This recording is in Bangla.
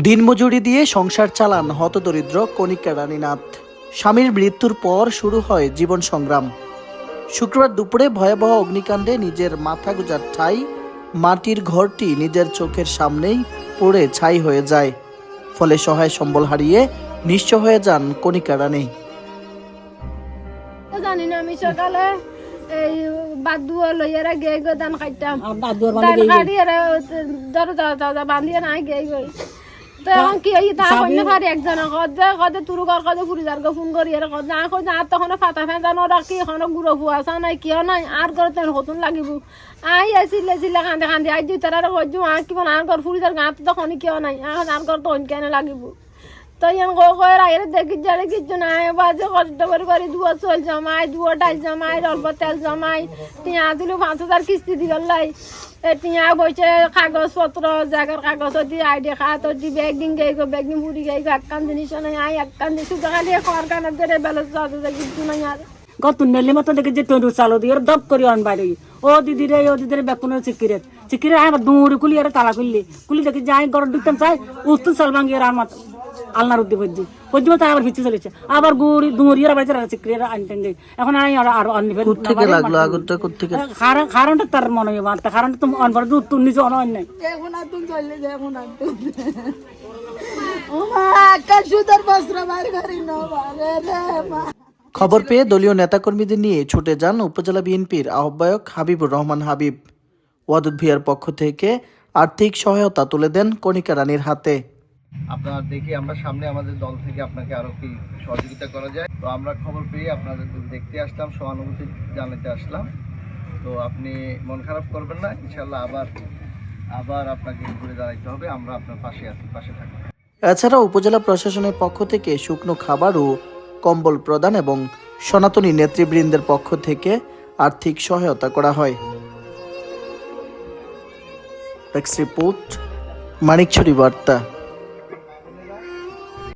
দিনমজুরি দিয়ে সংসার চালান হতদরিদ্র কণিকা রানীনাথ। স্বামীর মৃত্যুর পর শুরু হয় জীবন সংগ্রাম। শুক্রবার দুপুরে ভয়াবহ অগ্নিকাণ্ডে নিজের মাথা গুজার ঠাই মাটির ঘরটি নিজের চোখের সামনেই পড়ে ছাই হয়ে যায়। ফলে সহায় সম্বল হারিয়ে নিঃস্ব হয়ে যান কণিকা রানী। জানি না আমি সকালে এই বাদ দুয়া লইয়ারা গে গো ধান খাইতাম আর বাদ দুয়ার ধান কাটি ধরো ধরো ধরো বান্ধিয়ে নাই গে। গই তো এখন কি এই তা কইনে পারি একজন কদে কদে তুরু কর কদে পুরি যার ফোন করি এর কদে না কই না তখন ফাতা ফেন ওরা কি এখন গুড়ো ফুয়াছা নাই কিয় নাই আর ঘর তেন হতুন লাগিব। আই আসিলে সিলে কান্দে কান্দে আই দুই তারা কইজু আ কি আর ঘর ফুরি যার গাঁত তখন কিয় নাই এখন আর ঘর তো কেন লাগিব। তো ইয়ান গো কয় দেখি যারে কিছু নাই বাজে কষ্ট করে করে দুয়া চল জমাই, দুয়া ডাল জমাই, অল্প তেল জমাই, টিয়া দিলো পাঁচ হাজার কিস্তি দিল লাই। টিয়া বইছে কাগজ পত্র জাগার কাগজ দি আই আইডি খাত দি বেগিং গাই গো বেগিং পুরি গাই গো একখান জিনিস নাই, আই একখান দিন শুধু খালি খর কানা ধরে বেলস কিছু নাই আর। গত নেলি মতো দেখে যে টন্ডু চালো দিয়ে দপ করি অন বাইরে ও দিদি রে, ও দিদি রে। বেকুনের চিকিরে চিকিরে আয় দৌড়ে কুলি আর তালা খুললি কুলি দেখি যাই গরম ঢুকতাম চাই উত্তর চাল ভাঙ্গি আর মাত আলনার উদ্দি পদ্দি পদ্দি তাই আবার ভিতরে চলেছে। আবার গুড়ি দুড়ি আর বাড়িতে চিকিরে আনতেন যাই এখন আমি আর অন্য থেকে লাগল? আগুনটা কোথেকে কারণটা তার মনে হয় মারতে কারণটা তো অনবার নাই এখন আর তুমি আর রে রে মা খবর পেয়ে দলীয় নেতাকর্মীদের নিয়ে ছুটে যান উপজেলা বিএনপির আহ্বায়ক হাবিবুর রহমান হাবিব। ওয়াদুদ ভিয়ার পক্ষ থেকে আর্থিক সহায়তা তুলে দেন কণিকা রানীর হাতে। আপনার দেখি আমরা সামনে আমাদের দল থেকে আপনাকে আরও কি সহযোগিতা করা যায়। তো আমরা খবর পেয়ে আপনাদের দেখতে আসলাম, সহানুভূতি জানাতে আসলাম। তো আপনি মন খারাপ করবেন না ইনশাল্লাহ আবার আবার আপনাকে ঘুরে দাঁড়াইতে হবে, আমরা আপনার পাশে আছি, পাশে থাকব। এছাড়া উপজেলা প্রশাসনের পক্ষ থেকে শুকনো খাবার ও কম্বল প্রদান এবং সনাতনী নেতৃবৃন্দের পক্ষ থেকে আর্থিক সহায়তা করা হয়। রিপোর্ট মানিকছড়ি বার্তা।